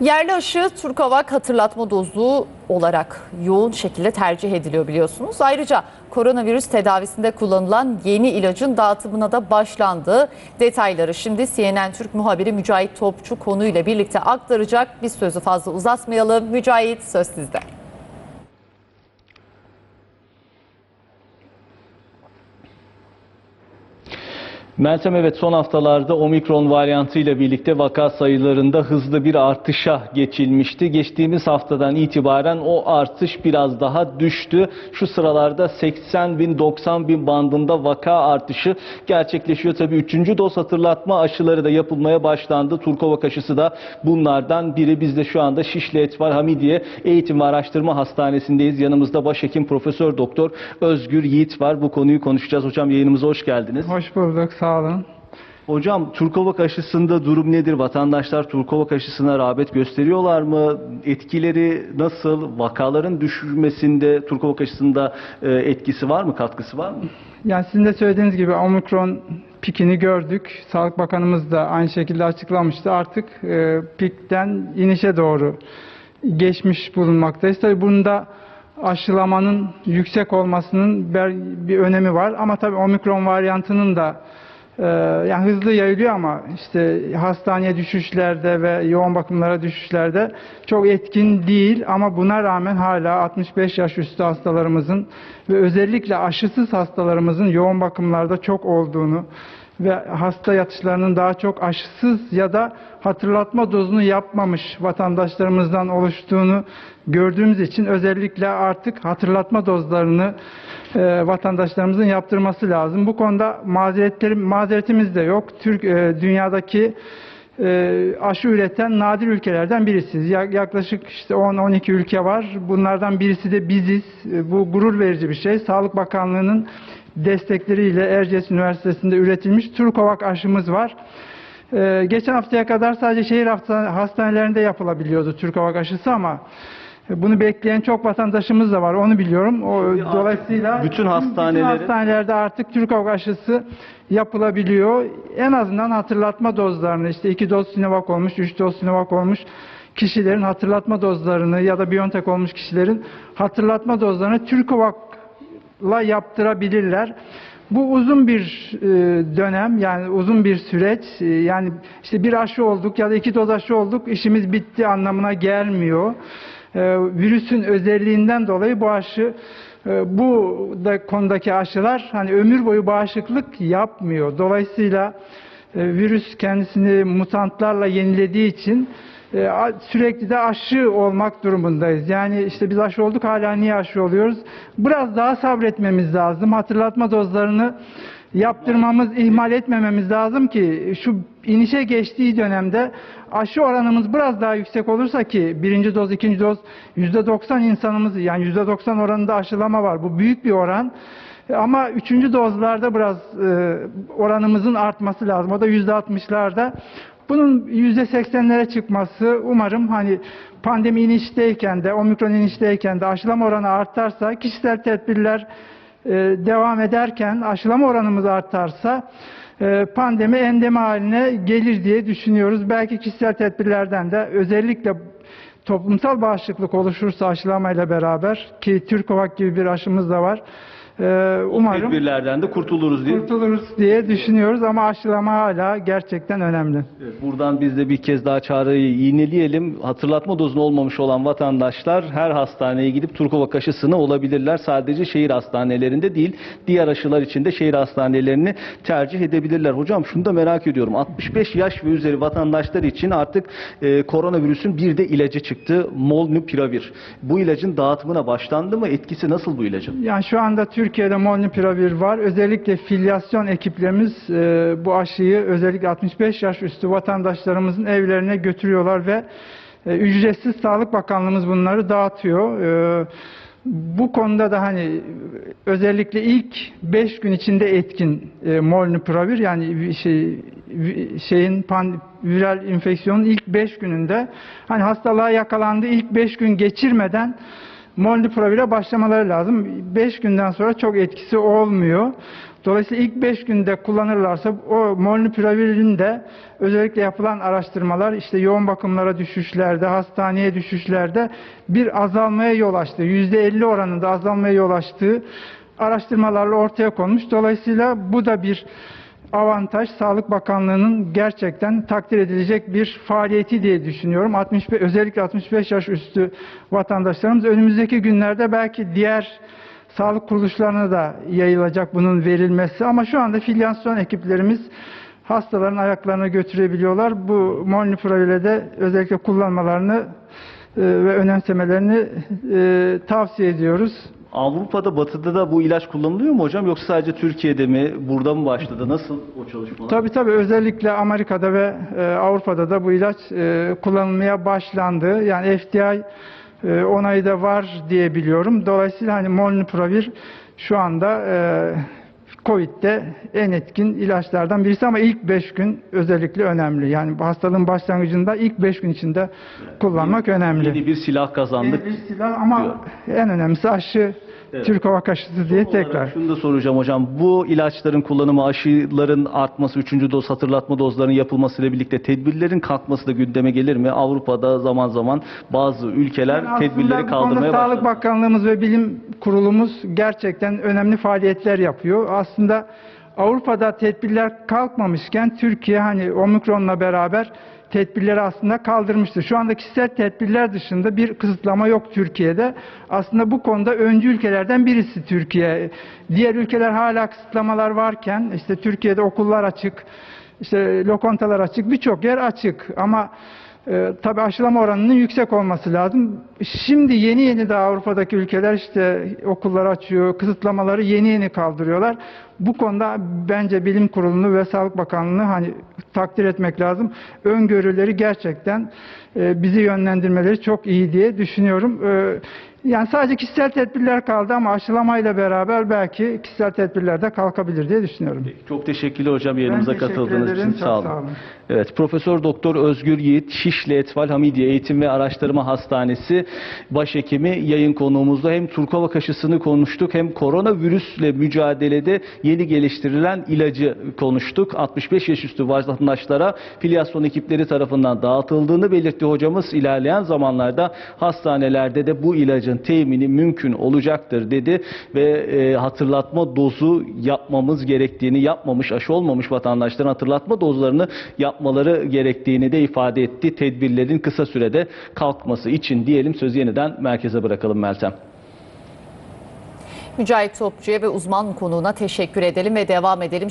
Yerli aşı Turkavak hatırlatma dozu olarak yoğun şekilde tercih ediliyor biliyorsunuz. Ayrıca koronavirüs tedavisinde kullanılan yeni ilacın dağıtımına da başlandı. Detayları şimdi CNN Türk muhabiri Mücahit Topçu konuyla birlikte aktaracak. Biz sözü fazla uzatmayalım. Mücahit söz sizde. Meltem evet son haftalarda omikron varyantı ile birlikte vaka sayılarında hızlı bir artışa geçilmişti. Geçtiğimiz haftadan itibaren o artış biraz daha düştü. Şu sıralarda 80 bin 90 bin bandında vaka artışı gerçekleşiyor. Tabii 3. doz hatırlatma aşıları da yapılmaya başlandı. Turkovak aşısı da bunlardan biri. Biz de şu anda Şişli Etvar Hamidiye Eğitim ve Araştırma Hastanesi'ndeyiz. Yanımızda başhekim Profesör Doktor Özgür Yiğit var. Bu konuyu konuşacağız. Hocam yayınımıza hoş geldiniz. Hoş bulduk, sağ olun. Hocam Turkovak aşısında durum nedir? Vatandaşlar Turkovak aşısına rağbet gösteriyorlar mı? Etkileri nasıl? Vakaların düşürmesinde Turkovak aşısında e, etkisi var mı? Katkısı var mı? Yani sizin de söylediğiniz gibi omikron pikini gördük. Sağlık Bakanımız da aynı şekilde açıklamıştı. Artık e, pikten inişe doğru geçmiş bulunmaktayız. Tabii bunda aşılamanın yüksek olmasının bir, bir önemi var. Ama tabii omikron varyantının da e, yani hızlı yayılıyor ama işte hastaneye düşüşlerde ve yoğun bakımlara düşüşlerde çok etkin değil. Ama buna rağmen hala 65 yaş üstü hastalarımızın ve özellikle aşısız hastalarımızın yoğun bakımlarda çok olduğunu ve hasta yatışlarının daha çok aşısız ya da hatırlatma dozunu yapmamış vatandaşlarımızdan oluştuğunu gördüğümüz için özellikle artık hatırlatma dozlarını e, vatandaşlarımızın yaptırması lazım. Bu konuda mazeretlerim, mazeretimiz de yok. Türk e, dünyadaki e, aşı üreten nadir ülkelerden birisiyiz. Ya- Yaklaşık işte 10-12 ülke var. Bunlardan birisi de biziz. E, Bu gurur verici bir şey. Sağlık Bakanlığı'nın destekleriyle Erciyes Üniversitesi'nde üretilmiş Turkovak aşımız var. Ee, geçen haftaya kadar sadece şehir hasta- hastanelerinde yapılabiliyordu Turkovak aşısı ama bunu bekleyen çok vatandaşımız da var. Onu biliyorum. O, dolayısıyla bütün hastaneleri- bütün hastanelerde artık Turkovak aşısı yapılabiliyor. En azından hatırlatma dozlarını işte 2 doz Sinovac olmuş, 3 doz Sinovac olmuş kişilerin hatırlatma dozlarını ya da BioNTech olmuş kişilerin hatırlatma dozlarını Turkovak'la yaptırabilirler. Bu uzun bir e, dönem yani uzun bir süreç E, yani işte bir aşı olduk ya da iki doz aşı olduk işimiz bitti anlamına gelmiyor. E, virüsün özelliğinden dolayı bu aşı bu da konudaki aşılar hani ömür boyu bağışıklık yapmıyor. Dolayısıyla virüs kendisini mutantlarla yenilediği için e, a- sürekli de aşı olmak durumundayız. Yani işte biz aşı olduk hala niye aşı oluyoruz? Biraz daha sabretmemiz lazım. Hatırlatma dozlarını yaptırmamız, ihmal etmememiz lazım ki şu inişe geçtiği dönemde aşı oranımız biraz daha yüksek olursa ki birinci doz, ikinci doz yüzde doksan insanımız yani yüzde doksan oranında aşılama var. Bu büyük bir oran. Ama üçüncü dozlarda biraz e, oranımızın artması lazım. O da yüzde altmışlarda. Bunun yüzde seksenlere çıkması umarım hani pandemi inişteyken de omikron inişteyken de aşılama oranı artarsa kişisel tedbirler e, devam ederken aşılama oranımız artarsa e, pandemi endemi haline gelir diye düşünüyoruz. Belki kişisel tedbirlerden de özellikle toplumsal bağışıklık oluşursa aşılamayla beraber ki Türkovak gibi bir aşımız da var. E, umarım Tedbirlerden de kurtuluruz diye. kurtuluruz diye düşünüyoruz ama aşılama hala gerçekten önemli. Evet, Buradan biz de bir kez daha çağrıyı yineleyelim. Hatırlatma dozunu olmamış olan vatandaşlar her hastaneye gidip Turkovak aşısını olabilirler. Sadece şehir hastanelerinde değil, diğer aşılar için de şehir hastanelerini tercih edebilirler. Hocam şunu da merak ediyorum. 65 yaş ve üzeri vatandaşlar için artık e, koronavirüsün bir de ilacı çıktı. Molnupiravir. Bu ilacın dağıtımına başlandı mı? Etkisi nasıl bu ilacın? Yani şu anda Türkiye'de molnupiravir var. Özellikle filyasyon ekiplerimiz e, bu aşıyı özellikle 65 yaş üstü vatandaşlarımızın evlerine götürüyorlar ve e, ücretsiz Sağlık Bakanlığımız bunları dağıtıyor. E, bu konuda da hani özellikle ilk 5 gün içinde etkin e, molnupiravir yani şey şeyin pan, viral enfeksiyonun ilk 5 gününde hani hastalığa yakalandı ilk 5 gün geçirmeden molnupiravire başlamaları lazım. 5 günden sonra çok etkisi olmuyor. Dolayısıyla ilk 5 günde kullanırlarsa o molnupiravirin de özellikle yapılan araştırmalar işte yoğun bakımlara düşüşlerde, hastaneye düşüşlerde bir azalmaya yol açtı. %50 oranında azalmaya yol açtığı araştırmalarla ortaya konmuş. Dolayısıyla bu da bir avantaj Sağlık Bakanlığı'nın gerçekten takdir edilecek bir faaliyeti diye düşünüyorum. 65, özellikle 65 yaş üstü vatandaşlarımız önümüzdeki günlerde belki diğer sağlık kuruluşlarına da yayılacak bunun verilmesi ama şu anda filyasyon ekiplerimiz hastaların ayaklarına götürebiliyorlar. Bu molnupiravir de özellikle kullanmalarını e, ve önemsemelerini e, tavsiye ediyoruz. Avrupa'da, Batı'da da bu ilaç kullanılıyor mu hocam? Yoksa sadece Türkiye'de mi? Burada mı başladı? Nasıl o çalışmalar? Tabii tabii özellikle Amerika'da ve e, Avrupa'da da bu ilaç e, kullanılmaya başlandı. Yani FDA e, onayı da var diye biliyorum. Dolayısıyla hani molnupiravir şu anda e, Covid'de en etkin ilaçlardan birisi ama ilk 5 gün özellikle önemli. Yani hastalığın başlangıcında ilk 5 gün içinde kullanmak önemli. Yeni bir silah kazandık. Yeni bir silah ama en önemlisi aşı Evet. Türk Hava Aşısı diye Son tekrar. Şunu da soracağım hocam. Bu ilaçların kullanımı, aşıların artması, üçüncü doz hatırlatma dozlarının yapılmasıyla birlikte tedbirlerin kalkması da gündeme gelir mi? Avrupa'da zaman zaman bazı ülkeler Yani tedbirleri kaldırmaya Sağlık başladı. Bakanlığımız ve Bilim Kurulumuz gerçekten önemli faaliyetler yapıyor. Aslında Avrupa'da tedbirler kalkmamışken Türkiye hani omikronla beraber tedbirleri aslında kaldırmıştı. Şu anda kişisel tedbirler dışında bir kısıtlama yok Türkiye'de. Aslında bu konuda öncü ülkelerden birisi Türkiye. Diğer ülkeler hala kısıtlamalar varken işte Türkiye'de okullar açık, işte lokantalar açık, birçok yer açık ama e, tabii aşılama oranının yüksek olması lazım. Şimdi yeni yeni de Avrupa'daki ülkeler işte okulları açıyor, kısıtlamaları yeni yeni kaldırıyorlar. Bu konuda bence Bilim Kurulu'nu ve Sağlık Bakanlığı'nı hani takdir etmek lazım. Öngörüleri gerçekten e, bizi yönlendirmeleri çok iyi diye düşünüyorum. E, yani sadece kişisel tedbirler kaldı ama aşılamayla beraber belki kişisel tedbirler de kalkabilir diye düşünüyorum. Çok teşekkürler hocam yayınımıza katıldığınız ederim, için. Sağ olun. sağ olun. Evet, Profesör Doktor Özgür Yiğit Şişli Etfal Hamidiye Eğitim ve Araştırma Hastanesi başhekimi yayın konuğumuzda hem Turkova aşısını konuştuk hem koronavirüsle mücadelede yeni geliştirilen ilacı konuştuk. 65 yaş üstü vatandaşlara filyasyon ekipleri tarafından dağıtıldığını belirtti hocamız. İlerleyen zamanlarda hastanelerde de bu ilacın temini mümkün olacaktır dedi ve e, hatırlatma dozu yapmamız gerektiğini yapmamış aşı olmamış vatandaşların hatırlatma dozlarını yapmaları gerektiğini de ifade etti. Tedbirlerin kısa sürede kalkması için diyelim sözü yeniden merkeze bırakalım Meltem. Mücahit Topçu'ya ve uzman konuğuna teşekkür edelim ve devam edelim.